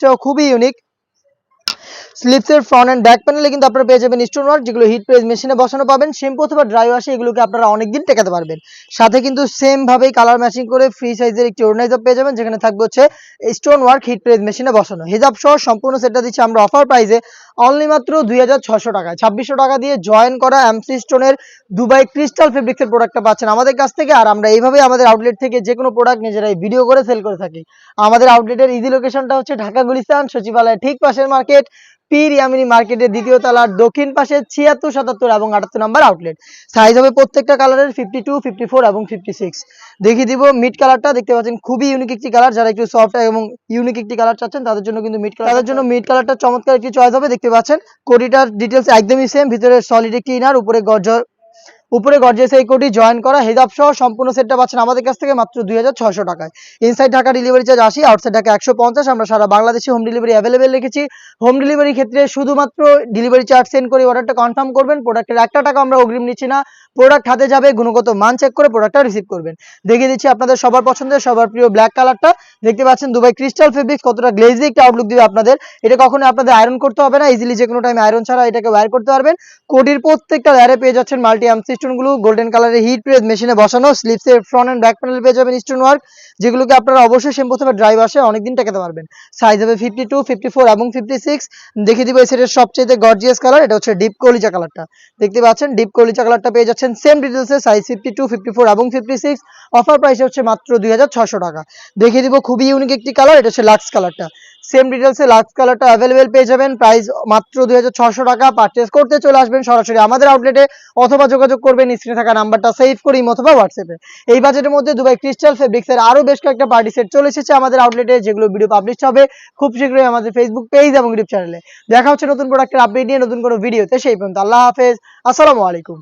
স্লিপসটাও খুবই ইউনিক স্লিপসের front and back প্যানেলে কিন্তু আপনারা পেয়ে যাবেন স্টোন ওয়ার্ক যেগুলো হিট প্রেস মেশিনে বসানো পাবেন শ্যাম্পু অথবা ড্রাই ওয়াশে এগুলোকে আপনারা অনেকদিন টেকাতে পারবেন। সাথে কিন্তু সেম ভাবেই কালার ম্যাচিং করে ফ্রি সাইজের একটি অর্গানাইজার পেয়ে যাবেন, যেখানে থাকবে হচ্ছে স্টোন ওয়ার্ক হিট প্রেস মেশিনে বসানো। হিজাব সহ সম্পূর্ণ সেটটা দিচ্ছি আমরা অফার প্রাইসে অনলি মাত্র দুই হাজার ছশো টাকায়। ছাব্বিশশো টাকা দিয়ে জয়েন করা এমসি স্টোনের দুবাই ক্রিস্টাল ফেব্রিক্সের প্রোডাক্টটা পাচ্ছেন আমাদের কাছ থেকে, আর আমরা এইভাবেই আমাদের আউটলেট থেকে যে কোনো প্রোডাক্ট নিজেরাই ভিডিও করে সেল করে থাকি। আমাদের আউটলেটের ইজি লোকেশনটা হচ্ছে ঢাকা গুলিস্তান, সচিবালয়ের ঠিক পাশের মার্কেট পীর ইয়ামিনী মার্কেটের দ্বিতীয় তলার দক্ষিণ পাশে ছিয়াত্তর সাতাত্তর এবং আটাত্তর নাম্বার আউটলেট সাইজ হবে প্রত্যেকটা কালারের ফিফটি টু ফিফটি ফোর এবং ফিফটি সিক্স দেখিয়ে দিব মিড কালারটা দেখতে পাচ্ছেন খুবই ইউনিক একটি কালার যারা একটু সফট এবং ইউনিক একটি কালার চাচ্ছেন তাদের জন্য কিন্তু মিড কালার তাদের জন্য মিড কালারটা চমৎকার একটি চয়েস হবে। দেখতে পাচ্ছেন কোটিটার ডিটেলস একদমই সেম ভিতরে সলিড একটি ইনার উপরে গর্জ উপরে গর্জেস এই কোটি জয়েন করা, হেজাব সহ সম্পূর্ণ সেটটা পাচ্ছেন আমাদের কাছ থেকে মাত্র দুই হাজার টাকায়। ইনসাইড ঢাকা ডেলিভারি চার্জ আশি আউটসাইড ঢাকা একশো পঞ্চাশ, আমরা সারা বাংলাদেশে হোম ডেলিভারি অ্যাভেলেবেল রেখেছি। হোম ডেলিভারি ক্ষেত্রে শুধুমাত্র ডেলিভারি চার্জ সেন্ড করে অর্ডারটা কনফার্ম করবেন প্রোডাক্টের একটা টাকা আমরা অগ্রিম নিচ্ছি না। প্রোডাক্ট হাতে যাবে, গুণগত মান চেক করে প্রোডাক্টটা রিসিভ করবেন। দেখিয়ে দিচ্ছি আপনাদের সবার পছন্দের, সবার প্রিয় ব্ল্যাক কালারটা দেখতে পাচ্ছেন দুবাই ক্রিস্টাল ফেব্রিক্স কতটা গ্লেজি একটা আউটলুক দিবে আপনাদের। এটা কখনো আপনাদের আয়রন করতে হবে না ইজিলি যে কোনো টাইমে আয়রন ছাড়া এটাকে ওয়্যার করতে পারবেন। কোটির প্রত্যেকটা লেয়ারে পেয়ে যাচ্ছেন মাল্টি আর্ম গুলো গোল্ডেন কালারের হিট প্রেস মেশিনে বসানো স্লিপসের ফ্রন্ট অ্যান্ড ব্যাক প্যানেল পেয়ে যাবেন স্টোন ওয়ার্ক যেগুলোকে আপনারা অবশ্যই শ্যাম্পু অথবা ড্রাই ওয়াশে অনেকদিন টেকাতে পারবেন। সাইজ হবে ফিফটি টু এবং ফিফটি সিক্স দেখিয়ে দিব এই সেটের সবচেয়ে গর্জিয়াস কালার এটা হচ্ছে ডিপ কলিজা কালারটা দেখতে পাচ্ছেন ডিপ কলিজা কালারটা পেয়ে যাচ্ছেন সেম ডিটেলসে size fifty two fifty four এবং ফিফটি সিক্স অফার প্রাইস হচ্ছে মাত্র দুই টাকা। দেখিয়ে দিব খুবই ইউনিক একটি কালার এটা হচ্ছে লাক্স কালারটা সেম ডিটেলসে লাক্স কালারটা অ্যাভেলেবেল পেয়ে যাবেন। প্রাইস মাত্র দুই টাকা পারচেস করতে চলে আসবেন সরাসরি আমাদের আউটলেটে অথবা যোগাযোগ করবেন স্ক্রিনে থাকা নাম্বারটা সেভ করে অথবা হোয়াটসঅ্যাপে এই বাজেটের মধ্যে দুবাই ক্রিস্টাল ফেব্রিক্সের আরও বেশ কয়েকটা পার্টি সেট চলে এসেছে আমাদের আউটলেটে যেগুলো ভিডিও পাবলিশ হবে খুব শীঘ্রই আমাদের ফেসবুক পেজ এবং ইউটিউব চ্যানেলে দেখা হচ্ছে নতুন প্রোডাক্টের আপডেট নিয়ে নতুন কোনো ভিডিওতে সেই পর্যন্ত আল্লাহ হাফেজ। আসসালামু আলাইকুম।